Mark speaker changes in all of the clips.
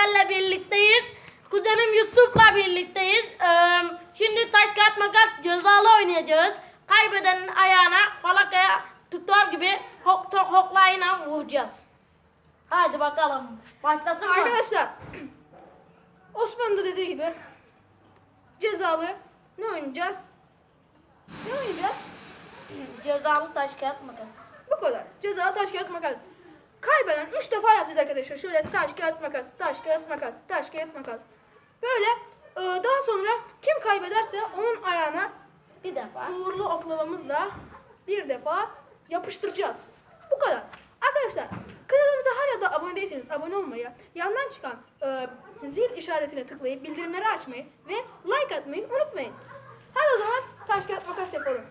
Speaker 1: sizlerle birlikteyiz. Kuzenim Yusuf'la birlikteyiz. Ee, şimdi taş kağıt makas cezalı oynayacağız. Kaybedenin ayağına falakaya tutar gibi hok tok hoklayla vuracağız. Hadi bakalım. Başlasın mı?
Speaker 2: Arkadaşlar Osman da dediği gibi cezalı ne oynayacağız? Ne oynayacağız?
Speaker 1: Cezalı taş kağıt makas.
Speaker 2: Bu kadar. Cezalı taş kağıt makas. Kaybeden 3 defa yapacağız arkadaşlar. Şöyle taş kağıt makas, taş kağıt makas, taş kağıt makas. Böyle e, daha sonra kim kaybederse onun ayağına
Speaker 1: Bir defa.
Speaker 2: uğurlu oklavamızla bir defa yapıştıracağız. Bu kadar. Arkadaşlar kanalımıza hala da abone değilseniz abone olmayı, yandan çıkan e, zil işaretine tıklayıp bildirimleri açmayı ve like atmayı unutmayın. Hadi o zaman taş kağıt makas yapalım.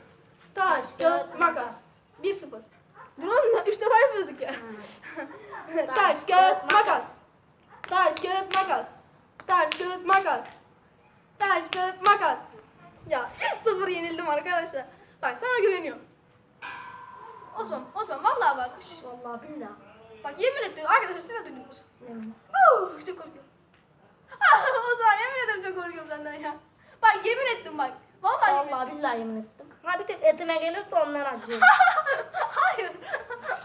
Speaker 2: Taş kağıt makas. 1-0. Dur oğlum 3 defa yapıyorduk ya. Taş kağıt makas. Taş kağıt makas. Taş kağıt makas. Taş kağıt makas. Ya 3-0 yenildim arkadaşlar. Bak sana güveniyorum. Osman, Osman vallahi bak. şş,
Speaker 1: Vallahi billahi.
Speaker 2: Bak yemin ediyorum arkadaşlar siz de duydunuz.
Speaker 1: Yemin.
Speaker 2: Oh, çok korkuyorum. Ah, Osman yemin ederim çok korkuyorum senden ya. Bak yemin ettim bak. Vallahi yemin
Speaker 1: Vallahi billahi yemin ettim. Ha bir tek etine gelirse ondan acıyor.
Speaker 2: Hayır.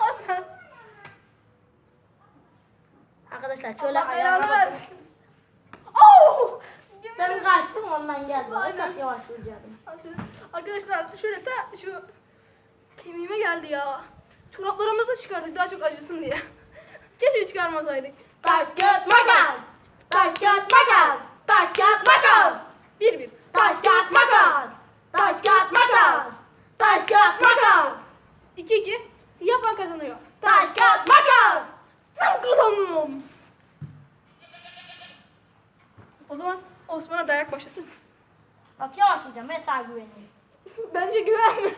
Speaker 2: Osman.
Speaker 1: Arkadaşlar şöyle
Speaker 2: Allah
Speaker 1: ayağına
Speaker 2: belanı versin. Oh! Yemin
Speaker 1: Ben kaçtım ondan geldi.
Speaker 2: Aynen.
Speaker 1: Çok yavaş vuracaktım.
Speaker 2: Arkadaşlar şöyle ta şu kemiğime geldi ya. Çoraplarımızı da çıkardık daha çok acısın diye. Keşke çıkarmasaydık.
Speaker 1: Taş kağıt makas. Taş kağıt makas. Taş kağıt makas.
Speaker 2: Bir bir.
Speaker 1: Taş kağıt makas. Taş kağıt makas. Taş kağıt makas.
Speaker 2: İki iki. Yapan kazanıyor.
Speaker 1: Taş kağıt makas.
Speaker 2: Ben kazandım. O zaman Osman'a dayak başlasın.
Speaker 1: Bak yavaş vuracağım. Ben sana güveniyorum.
Speaker 2: Bence güvenme.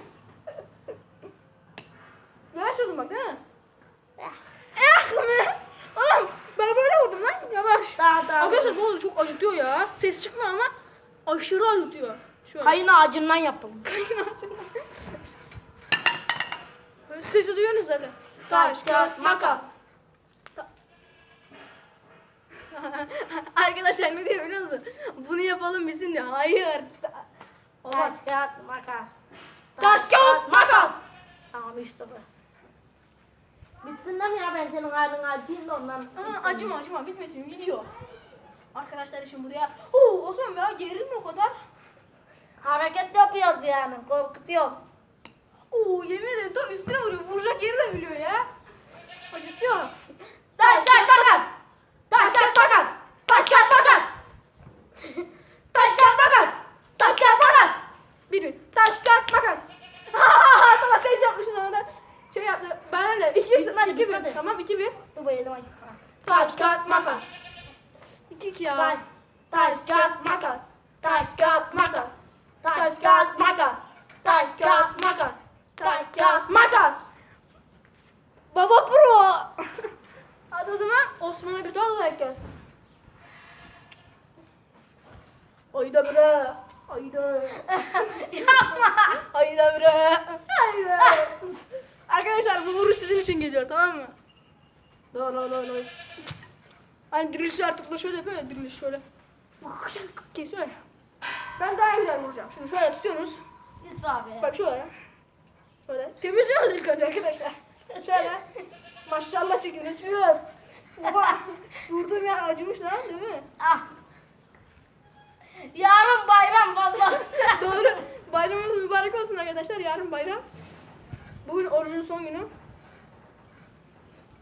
Speaker 2: Başladın bak değil mi? Eh mi? Oğlum ben böyle vurdum lan yavaş.
Speaker 1: Daha daha.
Speaker 2: Arkadaşlar bu arada çok acıtıyor ya. Ses çıkmıyor ama aşırı acıtıyor. Şöyle.
Speaker 1: Kayın ağacından yapalım.
Speaker 2: Kayın ağacından. Sesi duyuyorsunuz zaten. Taş, kağıt, makas. Ta- Arkadaşlar ne diyor biliyor musun? Bunu yapalım bizim diyor. Hayır. Olmaz.
Speaker 1: Taş kağıt makas.
Speaker 2: Taş, kağıt, makas.
Speaker 1: Tamam işte bu. Bitsin mi ya ben senin ağrın acıyım da ondan.
Speaker 2: Ama acıma acıma bitmesin gidiyor. Arkadaşlar için bu ya. Oo Osman ya gerilme o kadar.
Speaker 1: Hareket yapıyoruz yani. Korkutuyor.
Speaker 2: Oo yemin ederim tam üstüne vuruyor. Vuracak yeri de biliyor ya. Acıtıyor.
Speaker 1: Taş kağıt makas. Taş kağıt makas. Taş kağıt makas. Taş kağıt makas. Taş kağıt makas.
Speaker 2: Bir bir. Taş kağıt makas. Sana ses yapmışız sonradan. Şey yaptı. Ben öyle. İki,
Speaker 1: Bitmedi,
Speaker 2: iki bir. Tamam iki bir.
Speaker 1: Dur bayılım hadi.
Speaker 2: Taş kağıt makas. İki iki ya.
Speaker 1: Taş,
Speaker 2: Taş makas. Taş kağıt makas. Taş kağıt makas. Taş kağıt makas. Taş kağıt makas. Baba pro. Hadi o zaman Osman'a bir daha like gelsin. Ayda bre. Ayda.
Speaker 1: Yapma.
Speaker 2: Ayda bre. Ayda. Arkadaşlar bu vuruş sizin için geliyor tamam mı? La la la la. Hani dirilişler tutla şöyle yapıyor ya diriliş şöyle. Kesiyor ya. Ben daha güzel vuracağım. Şimdi şöyle tutuyorsunuz.
Speaker 1: Git abi.
Speaker 2: Bak şöyle. Şöyle. Temizliyoruz ilk önce arkadaşlar. Şöyle. Maşallah çekiniz. Üf. Oha. Vurduğum yer acımış lan değil mi?
Speaker 1: Ah. Yarın bayram vallahi.
Speaker 2: Doğru. Bayramımız mübarek olsun arkadaşlar. Yarın bayram. Bugün orucun son günü.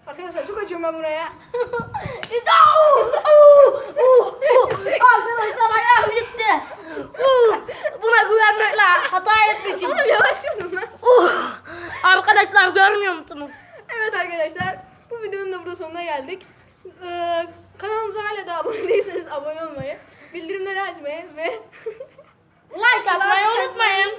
Speaker 2: Arkadaşlar çok acıyorum ben buraya.
Speaker 1: Au, au, au. Arkadaşlar ayağım gitti. Uh, Buna güvenmekle hata etmişim.
Speaker 2: Oğlum yavaş vurdum lan.
Speaker 1: Uh, Arkadaşlar görmüyor musunuz?
Speaker 2: Evet arkadaşlar. Bu videonun da burada sonuna geldik. Ee, kanalımıza hala da abone değilseniz abone olmayı, bildirimleri açmayı ve
Speaker 1: Like atmayı unutmayın.